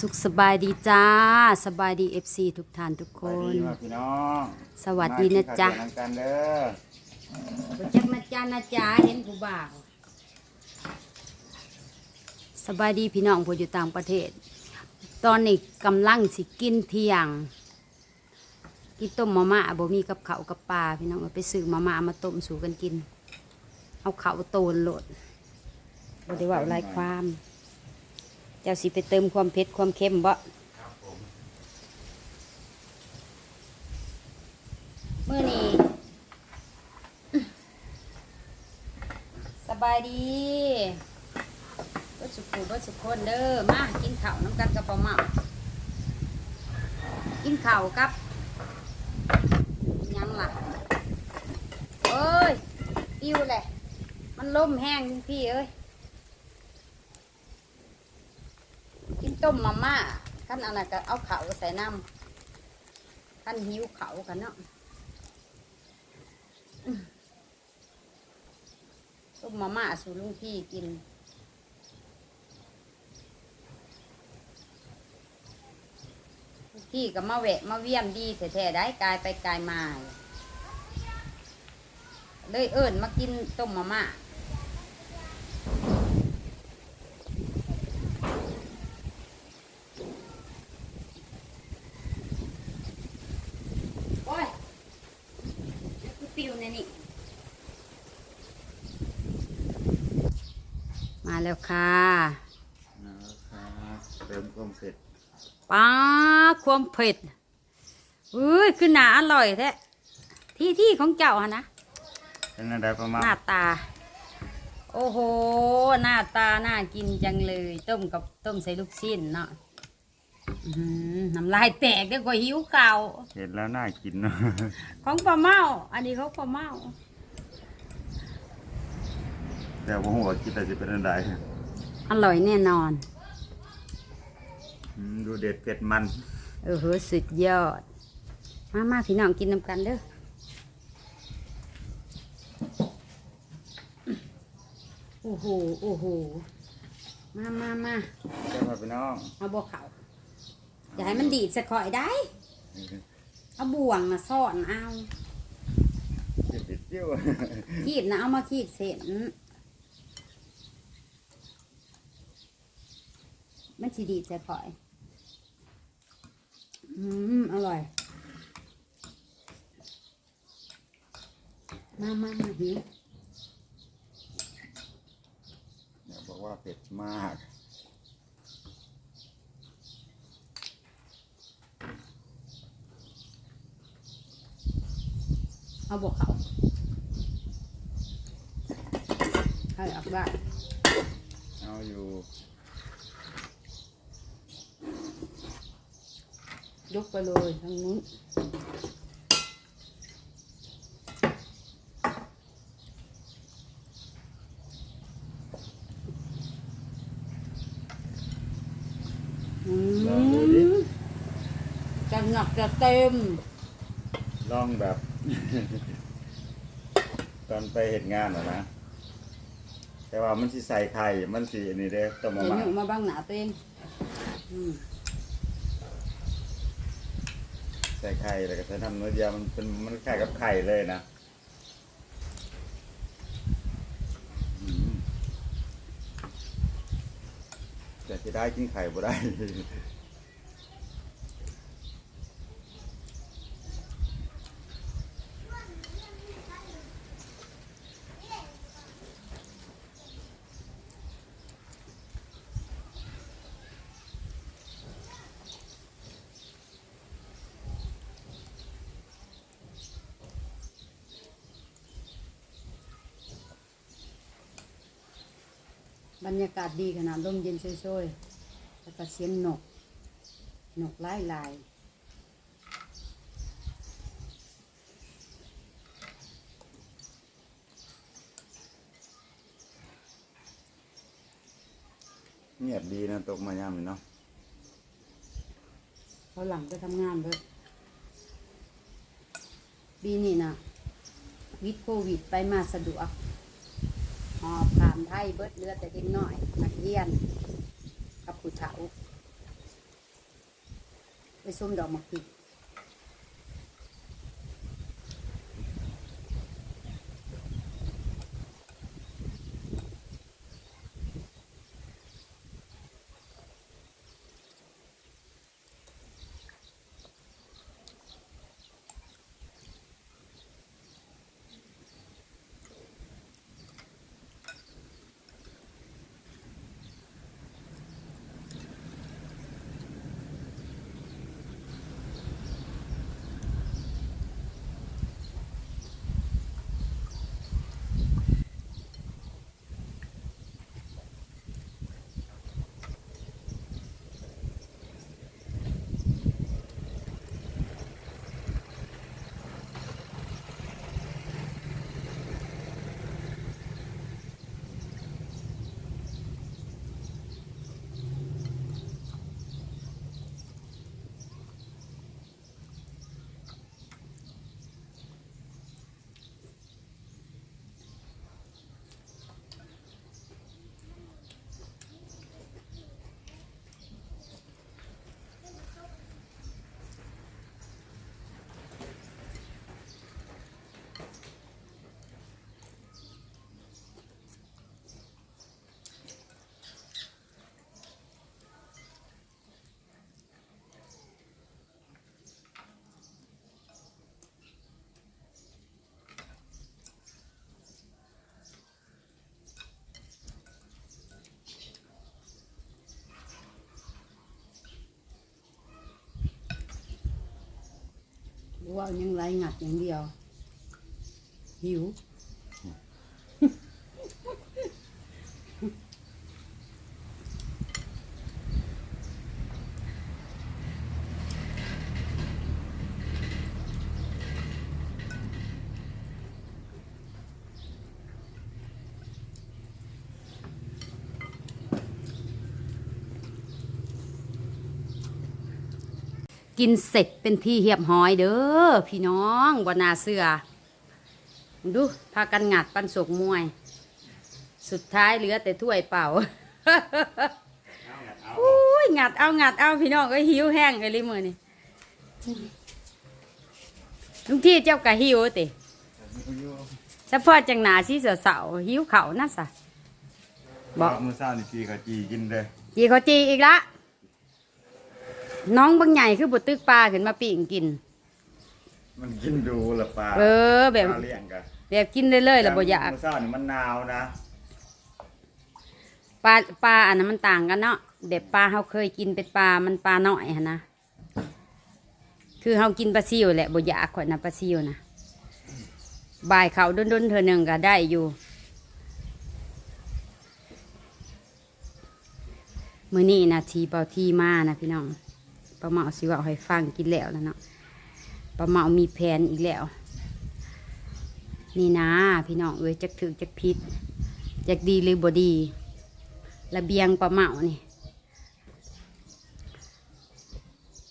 สุขสบายดีจ้า สบายดีเอฟซีทุกท่านทุกคสวัสนดีมาพี่น้องสวัสดีนะจ๊ะมากินข้าวเที่ยงนำกันเด้อบ่จักนะจ้านะจ้าเห็นผู้บ่าวสบายดีพี่น้องผู้อยู่ต่างประเทศ ตอนนี้กำลังสิกินเที่ยง กินต้มมาม่าบ่มีกับข้าวกับปลาพี่น้องเอาไปซื้อมาม่ามาต้มสู่กันกิน เอาข้าวโตนโหลดบ่ได้ว่าหลายความ เจ้าสิไปเติมความเผ็ดความเค็มบ่เมื่อนี้สบายดีก็สุขุก็สุขคนเด้อมากินข้าวน้ำกันกับปลาเมากินข้าวกับหยังล่ะเอ้ยปิวแหละมันล่มแห้งพี่เอ้ย กิน ต้มมาม่าขั้นอะไรก็เอาเขาใส่น้ำขั้นหิวเขากันเนาะต้มมาม่าสู่ลุงพี่กินพี่ก็มาแวะมาเวียนดีแท้ๆได้กายไปกายมาเลยเอิญมากินต้มมาม่า โอ้ยแล้วคือปิวเนี่ยนี่มาแล้วค่ะนะครับเติมความเผ็ดป้าความเผ็ดเอ้ยคือหนาอร่อยแท้ที่ที่ของเจ้าฮะนะเป็นอะไรประมาณหน้าตา โอ้โห หน้าตา น่ากินจังเลย ต้มกับต้มใส่ลูกชิ้นเนาะ อื้อหือน้ำลายแตกเดี๋ยวก็หิวข่าว เห็นแล้วน่ากินเนอะ ของปลาเมา อันนี้ของปลาเมา แต่ผมว่าคิดแต่จะเป็นอะไรอร่อยแน่นอน อืมดูเด็ดเผ็ดมันเออเฮ้ยสุดยอด มามาพี่น้องกินน้ำกันเด้อโอ้โห โอ้โห มามามาใช่ไหมพี่น้อง เอาบวเขา อย่าให้มันดีดสะข่อยได้ เอาบ่วงนะซ่อนเอาติดติดเจียวขีดนะเอามาขีดเส้นมันสิดีดสะข่อย อืม อร่อย มามามาหิวเดี๋ยวบอกว่าเผ็ดมาก เอาบวกเขาให้ออกได้เอาอยู่ยกไปเลยทางนู้นอืลองดูดิมจะหนักจะเต็ม ลองแบบ ตอนไปเหตุงานเหรอนะ แต่ว่ามันสิใส่ไข่มันสิอันนี้เด้อต้มมาเดี๋ยวม่าอยู่มาบ้างหนาตัวเองอืมใส่ไข่แล้วก็ใส่น้ำเนื้อเดียวมันเป็นมันคล้ายกับไข่เลยนะอืมแต่ที่ได้กินไข่บ่ได้ บรรยากาศดีขนาดลมเย็นช่วยๆแล้วก็เสียงนก นกไล่ลายเงียบดีนะตกมาย่ำนี่เนาะเขาหลังไปทำงานเบิดปีนี้นะวิดโควิดไปมาสะดวก หอบขามไทยเบิดเลือดแต่เล็กน้อยนักเรียนกับผู้เฒ่าไปซุ่มดอกมะพร้า ว่ายังไรงัดอย่างเดียวหิว กินเสร็จเป็นที่เหียบห้อยเด้อพี่น้องบนาเสือดูพากันงัดปันสกมวย สุดท้ายเหลือแต่ถ้วยเปล่าอุ้ยงัดเอางัดเอาพี่น้องก็หิวแห้งเลยมือนี่ลุงที่เจ้ากะหิวติเฉพาะจังหนาสีเสาๆหิวเขาน่ะสะบอกมือเศร้านี่จีกับจีกินเลยจีเขาจีอีกละ น้องบางใหญ่คือบดตึกปลาขึ้นมาปีงกิน มันกินดูละปลาเออแบบ ปลาเลี้ยงกันแบบกินเรื่อยๆแล้วบ่อยากมือเศร้านี่มันหนาวนะปลาปลาอันนั้นมันต่างกันเนาะแบบปลาเขาเคยกินเป็นปลามันปลาน้อยหั้นนะคือเขากินปลาซิวแหละบ่อยากข่อยนะปลาซิวนะบ่ายเขาด้นๆเธอหนึ่งก็ได้อยู่มื้อนี้นาทีเป่าทีมานะพี่น้อง ป้าเมาสิว่าให้ฟังกินแล้วแล้วเนาะป้าเมามีแผนอีกแล้ว นี่นะพี่น้องเอ้ยจักถือจักพิษจักดีหรือบ่ดี ระเบียงปลาเมานี่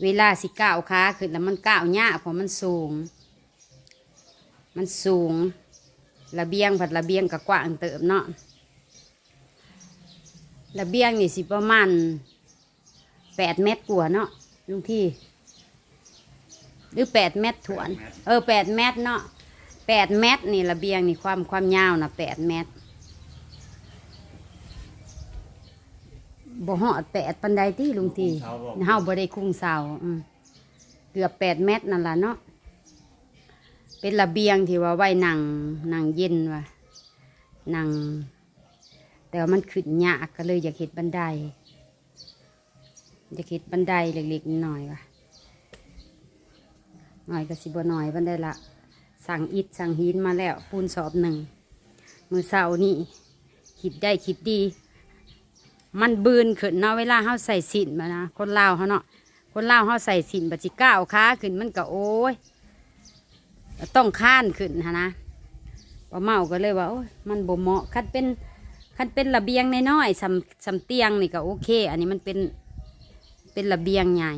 เวลาสิก้าวขาขึ้นแล้วมันก้าวยากเพราะมันสูง มันสูง ระเบียงผัดระเบียงกับกว้างเติมเนาะระเบียงนี่สิประมาณแปดเมตรกว่าเนาะ ลุงที่ หรือแปดเมตรถวน เออแปดเมตรเนาะแปดเมตรนี่ระเบียงนี่ความความยาวนะแปดเมตรบ่หอดแปดปันไดที่ลุงที่เช้าบอกเฮาบ่ได้คุ้งเสาอืมเกือบแปดเมตรนั่นล่ะเนาะเป็นระเบียงที่ว่าไว้นั่งนั่งเย็นว่ะนั่งแต่ว่ามันขึ้นยากก็เลยอยากเห็ดบันได อยากเห็ดบันไดเล็กๆหน่อยว่ะหน่อยก็สิบหน่อยบันไดละ สั่งอิฐสั่งหินมาแล้ว ปูนสอบหนึ่งมือเสานี่คิดได้คิดดี มันบืนขึ้นเนาะเวลาเขาใส่สินมานะคนลาวเขาเนาะคนลาวเขาใส่สินบัจิก้าวขาขึ้นมันก็โอ้ยต้องข้านขึ้นฮะนะป้าเมาก็เลยว่าโอ้ยมันบ่เหมาะคันเป็นคันเป็นระเบียงน้อยๆสำสำเตียงนี่ก็โอเค อันนี้มันเป็น เป็นระเบียงใหญ่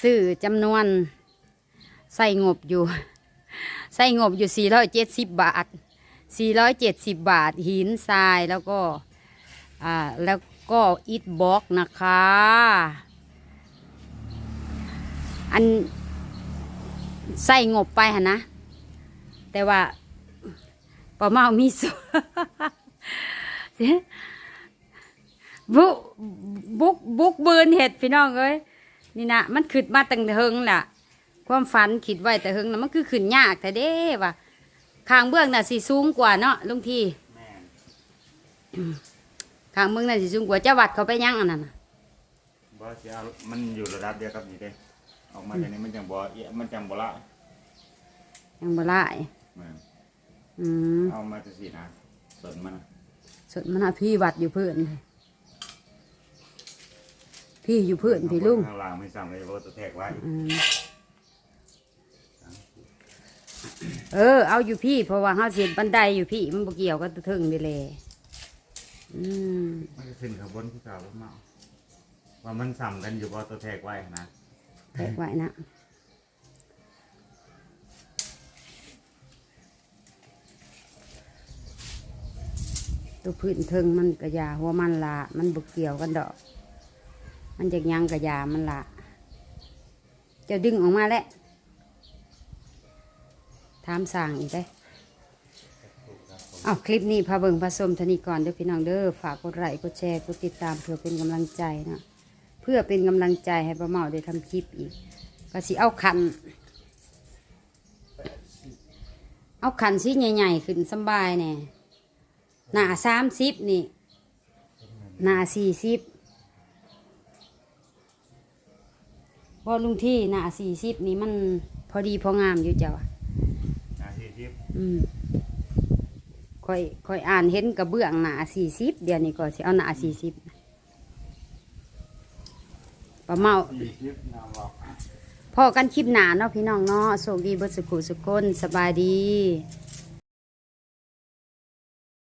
ซื้อจำนวนใส่งบอยู่ ใส่งบอยู่ 470 บาท 470 บาท หินทรายแล้วก็อ่าแล้วก็อิดบล็อกนะคะ อันใส่งบไปหะนะ แต่ว่าปะเมามีส่วนเสีย บุกบุกบุกเบินเห็ดพี่น้องเอ้ยนี่นะมันขึ้นมาตั้งแต่เฮิงน่ะ ความฝันคิดไว้แต่เฮิงน่ะมันคือขึ้นยากแต่เด้ว่ะข้างเบื้องน่ะสิสูงกว่าเนาะลุงทีแม่นข้างเบื้องน่ะสิสูงกว่าจะวัดเขาไปยังอันนั้นน่ะบ่สิเอามันอยู่ระดับเดียวกับนี่เด้ออกมาจากนี้มันจังบ่เอียมันจังบ่ละยังบ่ละแม่นอืมเอามาจะสินะส่วนมันนะสุดมันน่ะพี่วัดอยู่เพื่อนเลย พี่อยู่เพื่อนพี่ลุงข้างล่างไม่สั่งเลยเพราะว่าตัวแทกไว้อืมเออ เอาอยู่พี่ เพราะว่าเฮาเสียบันไดอยู่พี่ มันบ่เกี่ยวกับตัวเทิงนี่แหละอืมมันจะขึ้นข้างบนที่เก่าบ่เมาว่ามันสั่งกันอยู่บ่ตัวแทกไว้นะแทกไว้นะตัวพื้นเทิงมันกระยาหัวมันละมันบ่เกี่ยวกันดอก มันจากยังกระยามันละจะดึงออกมาแล้วถามสั่งอีกได้เอาคลิปนี้พาเบิงพาสมทนีก่อนเด้อพี่น้องเด้อฝากกดไลค์กดแชร์กดติดตามเพื่อเป็นกำลังใจนะเพื่อเป็นกำลังใจให้ป้าเมาได้ทำคลิปอีกก็สิเอาขัน เอาขันสิใหญ่ๆขึ้นสบายแน่หนาสามสิบนี่หนาสี่สิบ พอลุงที่หน้าสี่สิบนี่มันพอดีพองามอยู่เจ้าอะนะที่ที่อืมค่อยค่อยอ่านเห็นกระเบื้องหนาสี่สิบเดี๋ยวนี้ก็สิเอาหนาสี่สิบปลาเมาที่ที่น้ำบอก พอกันคลิปหนาเนาะพี่น้องเนาะโชคดีเบิดสุขุสุกคนสบายดีส